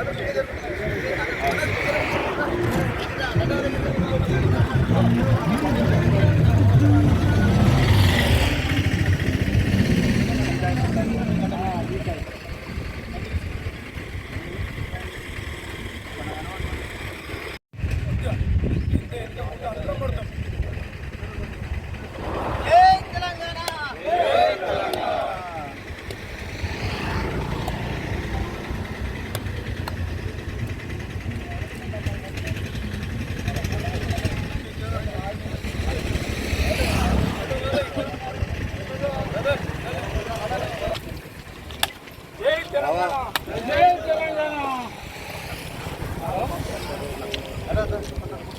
أنا في حدا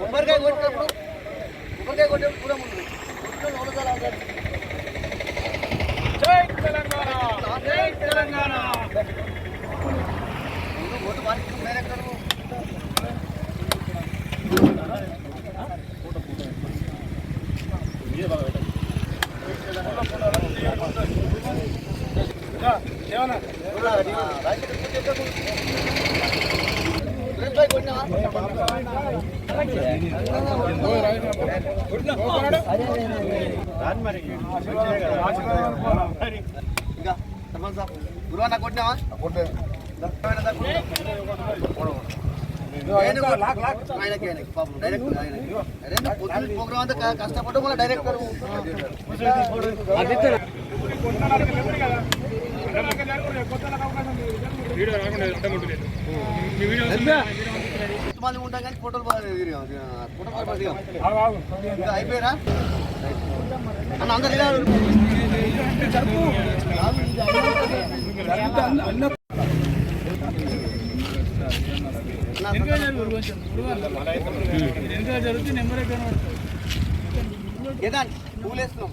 కొబ్బరికాయ కొట్టినప్పుడు కొబ్బరికాయ కొట్టినప్పుడు కూడా ముందు. జై తెలంగాణ! జై తెలంగాణ! ఓటు మార్చి డైరెక్టర్ ఏమన్నా రాజకీయ గురువా కొట్టినావా ప్రోగ్రామ్ అంతా కష్టపడ్డా డైరెక్టర్ మంది ఉంటాం కానీ ఫోటోలు బాగా దిగాం. ఫోటో బాగా దిగాం. ఆగు, ఆగు. ఇంకా అయిపోయారా అన్న అందరు జరుగుతుంది నెంబర్ పూలేస్తున్నాం.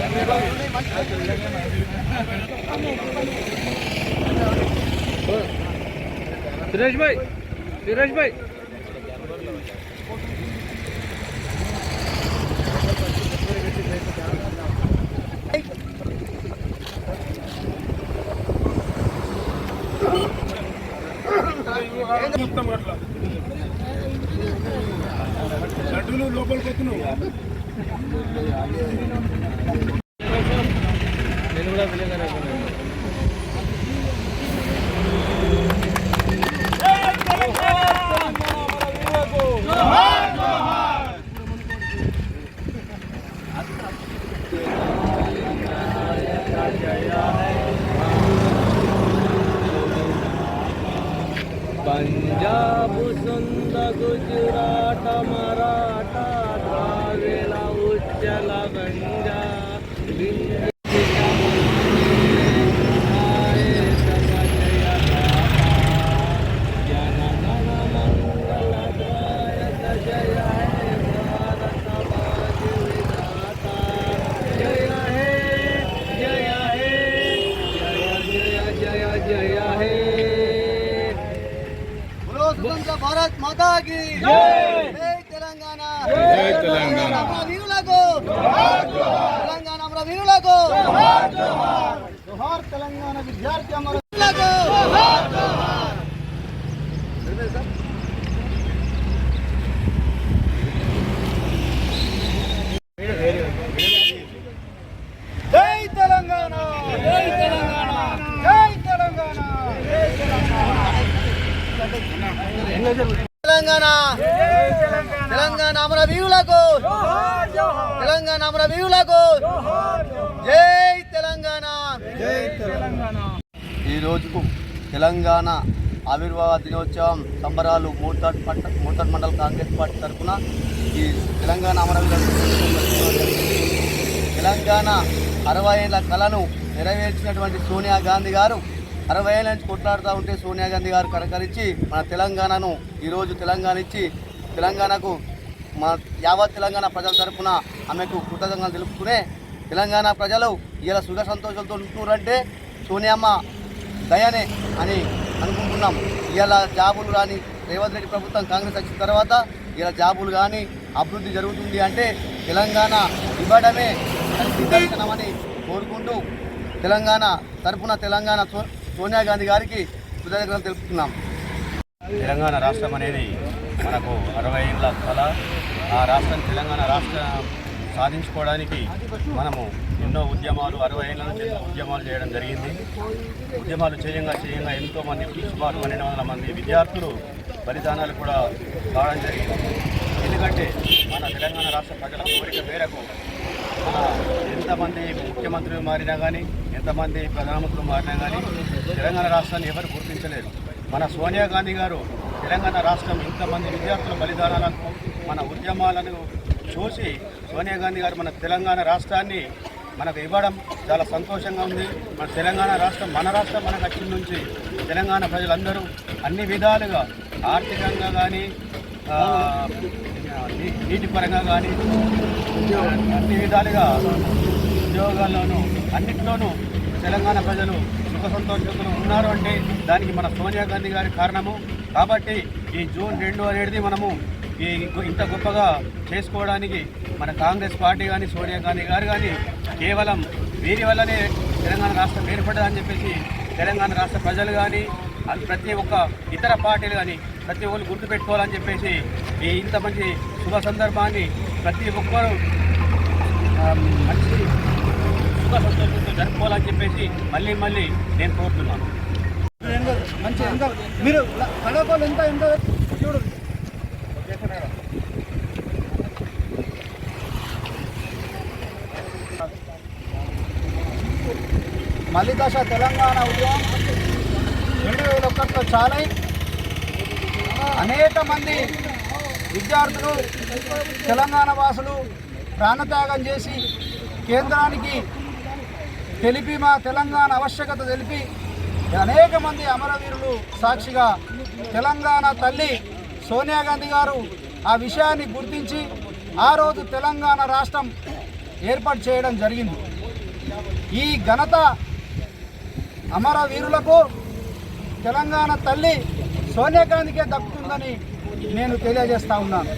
మన వీరులకు జై తెలంగాణ జై తెలంగాణ సురేష్ భాయ్ సురేష్ భాయ్ మొత్తం అట్లా లడ్డూలు లోపలికి వస్తున్నావు నేను కూడా విలేకరు పంజాబ్ భారత్ మాతాకి తెలంగాణ! వీరులకు! తెలంగాణ అమర వీరులకు! తెలంగాణ విద్యార్థి అమరులకు వీరులకు తెలంగాణ అమర వీరులకు. జై తెలంగాణ. ఈ రోజుకు తెలంగాణ ఆవిర్భావ దినోత్సవం సంబరాలు మూర్తాడ్ పట్ట మూర్తాడ్ మండల కాంగ్రెస్ పార్టీ తరఫున ఈ తెలంగాణ అమరవీరులకు తెలంగాణ అరవై ఏళ్ళ కళను నెరవేర్చినటువంటి సోనియా గాంధీ గారు అరవై ఏళ్ళ నుంచి కొట్లాడుతూ ఉంటే సోనియా గాంధీ గారు కరకరించి మన తెలంగాణను ఈరోజు తెలంగాణ ఇచ్చి తెలంగాణకు మా యావత్ తెలంగాణ ప్రజల తరఫున ఆమెకు కృతజ్ఞతలు తెలుపుకునే తెలంగాణ ప్రజలు ఇలా సుఖ సంతోషాలతో ఉంటున్నారంటే సోనియమ్మ దయనే అని అనుకుంటున్నాం. ఇలా జాబులు కానీ రేవంత్ రెడ్డి ప్రభుత్వం కాంగ్రెస్ వచ్చిన తర్వాత ఇలా జాబులు కానీ అభివృద్ధి జరుగుతుంది అంటే తెలంగాణ ఇవ్వడమే దానికి నిదర్శనమని కోరుకుంటూ తెలంగాణ తరఫున తెలంగాణ సో- సోనియా గాంధీ గారికి కృతజ్ఞతలు తెలుపుతున్నాం. తెలంగాణ రాష్ట్రం అనేది మనకు అరవై ఏళ్ళ కళ రాష్ట్రం తెలంగాణ రాష్ట్ర సాధించుకోవడానికి మనము ఎన్నో ఉద్యమాలు అరవై ఏళ్ళ నుంచి ఉద్యమాలు చేయడం జరిగింది. ఉద్యమాలు చేయంగా చేయంగా ఎంతోమంది సుమారు పన్నెండు వందల మంది విద్యార్థులు బలిదానాలు కూడా కావడం జరిగింది. ఎందుకంటే మన తెలంగాణ రాష్ట్ర ప్రజల కోరిక మేరకు మన ఎంతమంది ముఖ్యమంత్రులు మారినా కానీ ఎంతమంది ప్రధానమంత్రులు మారినా కానీ తెలంగాణ రాష్ట్రాన్ని ఎవరు గుర్తించలేరు. మన సోనియా గాంధీ గారు తెలంగాణ రాష్ట్రం ఇంతమంది విద్యార్థుల బలిదానాలకు మన ఉద్యమాలను చూసి సోనియా గాంధీ గారు మన తెలంగాణ రాష్ట్రాన్ని మనకు ఇవ్వడం చాలా సంతోషంగా ఉంది. మన తెలంగాణ రాష్ట్రం మన రాష్ట్రం మనకు వచ్చిన నుంచి తెలంగాణ ప్రజలందరూ అన్ని విధాలుగా ఆర్థికంగా కానీ నీటి పరంగా కానీ అన్ని విధాలుగా ఉద్యోగాల్లోనూ అన్నింటిలోనూ తెలంగాణ ప్రజలు సుఖ సంతోషంతో ఉన్నారు అంటే దానికి మన సోనియా గాంధీ గారి కారణము. కాబట్టి ఈ జూన్ రెండు అనేది మనము ఈ ఇంత గొప్పగా చేసుకోవడానికి మన కాంగ్రెస్ పార్టీ కానీ సోనియా గాంధీ గారు కానీ కేవలం వీరి వల్లనే తెలంగాణ రాష్ట్రం ఏర్పడ్డదని చెప్పేసి తెలంగాణ రాష్ట్ర ప్రజలు కానీ అది ప్రతి ఒక్క ఇతర పార్టీలు కానీ ప్రతి ఒక్కరు గుర్తుపెట్టుకోవాలని చెప్పేసి ఈ ఇంత మంచి శుభ సందర్భాన్ని ప్రతి ఒక్కరూ మంచి శుభ సంతోషంతో జరుపుకోవాలని చెప్పేసి మళ్ళీ మళ్ళీ నేను కోరుతున్నాను. మంచి ఎంత మీరు కడపలు ఎంత ఎంత చూడు. మళ్ళీ దశ తెలంగాణ ఉద్యమం రెండు వేల ఒకటిలో చాలై అనేక మంది విద్యార్థులు తెలంగాణ వాసులు ప్రాణత్యాగం చేసి కేంద్రానికి తెలిపి మా తెలంగాణ ఆవశ్యకత తెలిపి అనేక మంది అమరవీరులు సాక్షిగా తెలంగాణ తల్లి సోనియా గాంధీ గారు ఆ విషయాన్ని గుర్తించి ఆ రోజు తెలంగాణ రాష్ట్రం ఏర్పాటు చేయడం జరిగింది. ఈ ఘనత అమరవీరులకు తెలంగాణ తల్లి సోనియా గాంధీకే దక్కుతుందని నేను తెలియజేస్తా ఉన్నాను.